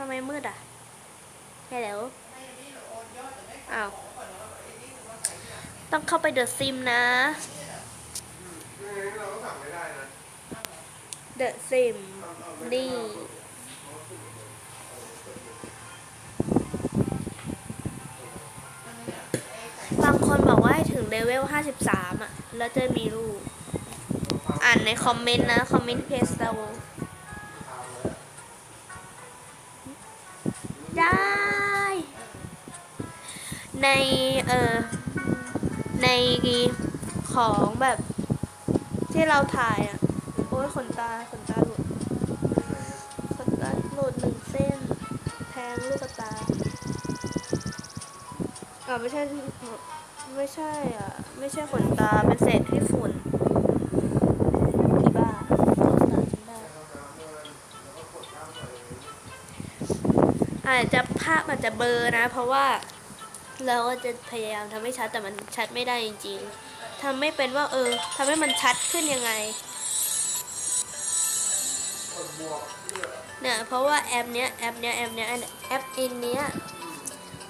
ทำไมมืดอะแค่แล้วอ้าวต้องเข้าไปเดอะซิมนะเราก็สั่งไม่ได้นะ เดอะซิม นี่ บางคนบอกว่าให้ถึงเลเวล 53 อะ แล้วจะมีรูป อ่านในคอมเมนต์นะ คอมเมนต์เพจเรา ในเอ่อในของแบบที่เราถ่ายอะ โอ้ยขนตาขนตาหลุดขนตาหลุดหนึ่งเส้น แทงลูกตาอ่าไม่ใช่ไม่ใช่อะ ไม่ใช่ขนตาเป็นเศษที่ฝุ่นอีบ้าขนตาฉันได้อาจจะภาพอาจจะเบอร์นะ เพราะว่า เราก็จะพยายามทำให้ชัดแต่มันชัดไม่ได้จริง ๆทำไม่เป็นว่าเออทำให้มันชัดขึ้นยังไง เนี่ยเพราะว่าแอปเนี้ยแอปเนี้ยแอปเนี้ยแอปอินเนี้ย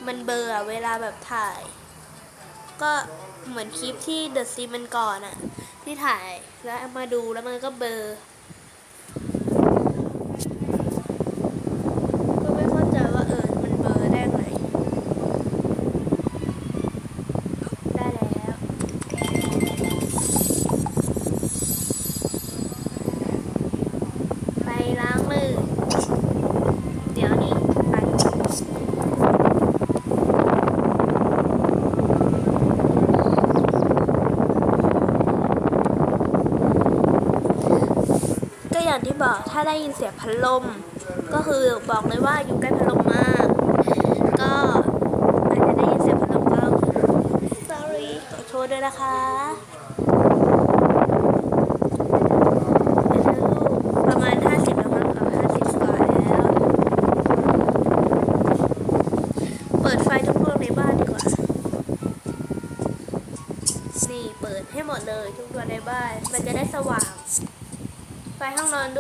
มันเบอร์อเวลาแบบถ่าย ก็เหมือนคลิปที่เดอะซีมันก่อนอะที่ถ่ายแล้วมาดูแล้วมันก็เบอร์ อย่างที่บอกถ้าได้ยินเสียงพัดลม ก็คือบอกเลยว่าอยู่ใกล้พัดลมมาก ก็อาจจะได้ยินเสียงพัดลมก็ sorry ขอโทษด้วยนะคะประ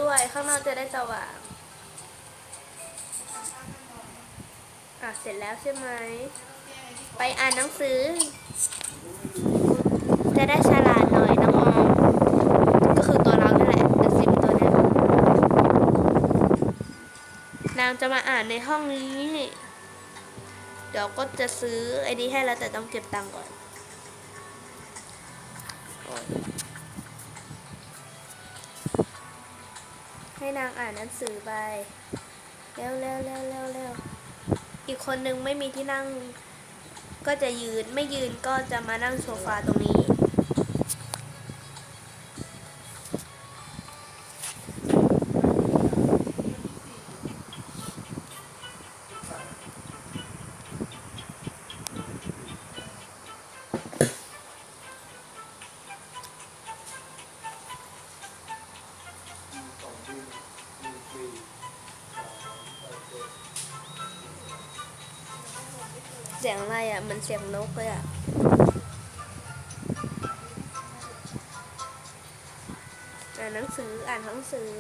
ด้วย ข้างนอกจะได้สว่างอะเสร็จแล้วใช่ไหม ไปอ่านหนังสือ จะได้ฉลาดหน่อยน้องออมก็คือตัวเรานี่แหละเดอะซิมตัวนี้นางจะมาอ่านในห้องนี้ เดี๋ยวก็จะซื้อไอ้นี้ให้แล้วแต่ต้องเก็บตังค์ก่อน ให้นางอ่านหนังสือไป เร็วเร็วเร็วเร็วเร็วอีกคนนึงไม่มีที่นั่ง ก็จะยืน ไม่ยืนก็จะมานั่งโซฟาตรงนี้ เสียงอะไรอะมือนเสียงนกเลยอะอ่านหนังสืออ่านหนังสือ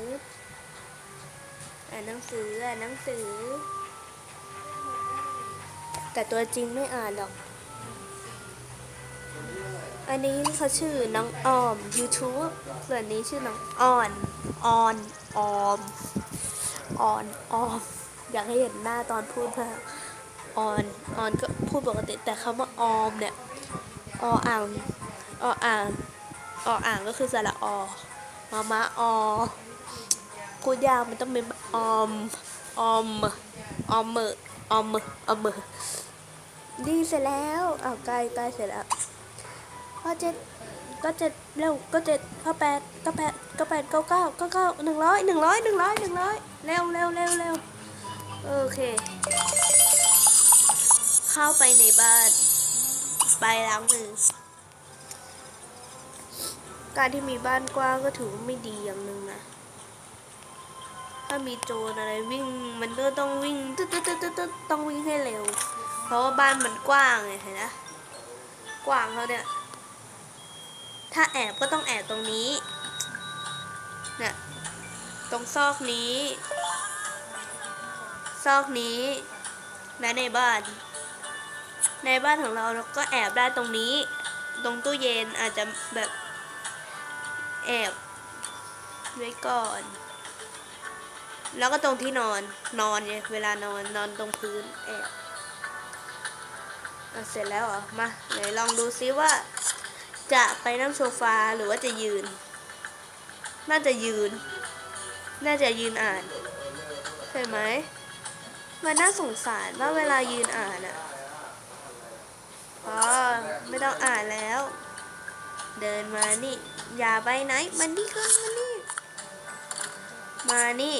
อ่านหนังสืออ่านหนังสือ แต่ตัวจริงไม่อ่านหรอก อันนี้เขาชื่อน้องออม YouTube ส่วนนี้ชื่อน้องออนออนออมออนออมอยากให้เห็นหน้าตอนพูดมาก ออนออนก็พูดปกติแต่คำว่าออมเนี่ยออ่างออ่างออ่างก็คือสระอมามาอพูดยากมันต้องเป็นออมออมออมมือออมมือออมมือดีเสร็จแล้วอ้าวใกล้ใกล้เสร็จแล้วก็เจ็ดก็เจ็ดเร็วก็เจ็ดก็แปดก็แปดก็แปดเก้าเก้าก็เก้าหนึ่งร้อยหนึ่งร้อยหนึ่งร้อยหนึ่งร้อยเร็วเร็วเร็วเร็วโอเค เข้าไปในบ้าน ไปล้างมือ การที่มีบ้านกว้างก็ถือว่าไม่ดีอย่างหนึ่งนะ ถ้ามีโจรอะไรวิ่งมันก็ต้องวิ่งตึ๊ดตึ๊ดตึ๊ดตึ๊ดตึ๊ดต้องวิ่งให้เร็ว เพราะว่าบ้านมันกว้างไงเห็นนะ กว้างเขาเนี่ย ถ้าแอบก็ต้องแอบตรงนี้เนี่ยตรงซอกนี้ ซอกนี้และในบ้าน ในบ้านของเราเราก็แอบได้ตรงนี้ ตรงตู้เย็นอาจจะแบบแอบไว้ก่อน แล้วก็ตรงที่นอนนอนไงเวลานอนนอนตรงพื้นแอบอะเสร็จแล้วเหรอมาไหนลองดูซิว่า จะไปนั่งโซฟาหรือว่าจะยืน น่าจะยืน น่าจะยืนอ่านใช่ไหมมันน่าสงสารว่าเวลายืนอ่านอะ อ๋อไม่ต้องอ่านแล้ว เดินมานี่ อย่าไปไหน มันนี่ขึ้นมานี่ มานี่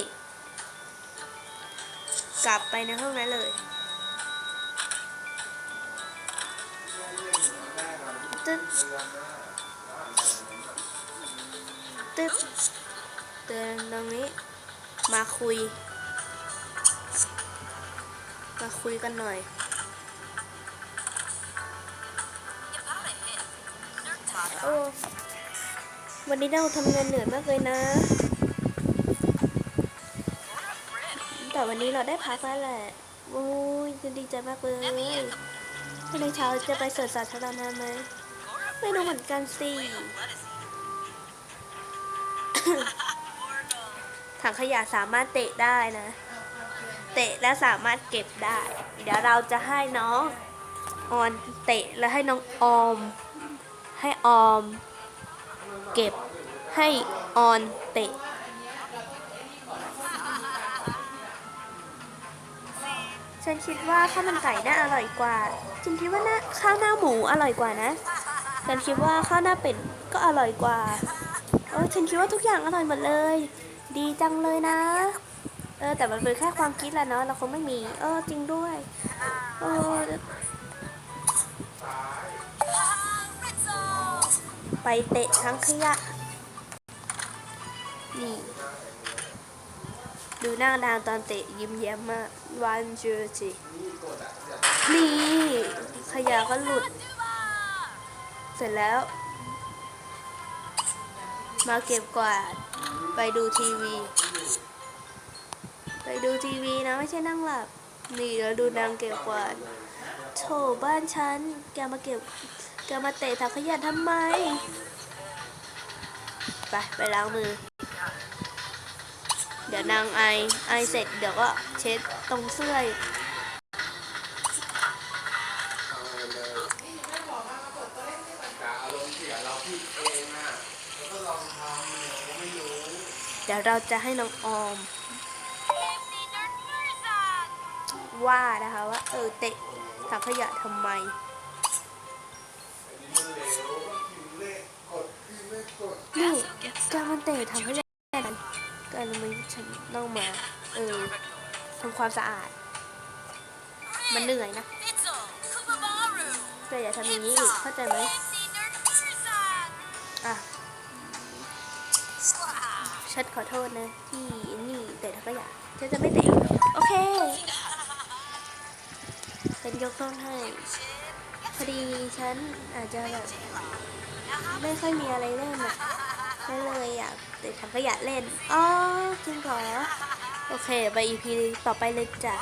กลับไปในห้องนั้นเลยตึ๊ดตึ๊ดเดินตรงนี้ มาคุย มาคุยกันหน่อย โอ้วันนี้เราทำงานเหนื่อยมากเลยนะ แต่วันนี้เราได้พักแล้วแหละโอ้ยจะดีใจมากเลยพรุ่งนี้เช้าจะไปสวนสาธารณะไหมไม่รู้เหมือนกันสิถังขยะสามารถเตะได้นะ เตะและสามารถเก็บได้ เดี๋ยวเราจะให้น้องออนเตะและให้น้องออม ให้ออม เก็บให้ออนเตะ ฉันคิดว่าข้าวมันไก่น่าอร่อยกว่า ฉันคิดว่าน่าข้าวหน้าหมูอร่อยกว่านะ ฉันคิดว่าข้าวหน้าเป็ดก็อร่อยกว่าเออฉันคิดว่าทุกอย่างอร่อยหมดเลย ดีจังเลยนะ เออแต่มันเป็นแค่ความคิดแหละเนาะเราคงไม่มี เออจริงด้วย เออ ไปเตะทั้งขยะ นี่ ดูหน้านางตอนเตะยิ้มแย้มมากวันเจอจินี่ขยะก็หลุด เสร็จแล้ว มาเก็บกวาดไปดูทีวี ไปดูทีวีนะไม่ใช่นั่งหลับ นี่แล้วดูนางเก็บกวาดโถบ้านฉัน แกมาเก็บ แกมาเตะถังขยะทำไม ไป ไปล้างมือ เดี๋ยวนางไอ ไอเสร็จเดี๋ยวก็เช็ดตรงเสื้อเดี๋ยวเราจะให้น้องออม ว่านะคะว่า เออเตะถังขยะทำไม นี่การมันเตะถังขยะกันการมันฉันต้องมา เออทำความสะอาด มันเหนื่อยนะแต่อย่าทำอย่างนี้อีกเข้าใจไหมอะฉันขอโทษนะที่นี่เตะถังขยะฉันจะไม่เตะอีกโอเคฉันยกโทษให้พอดีฉันอาจจะแบบ ไม่ค่อยมีอะไรเล่นอะก็เลยอยากเตะถังขยะเล่น อ๋อจริงเหรอ โอเค ไปอีพีต่อไปเลยจ้ะ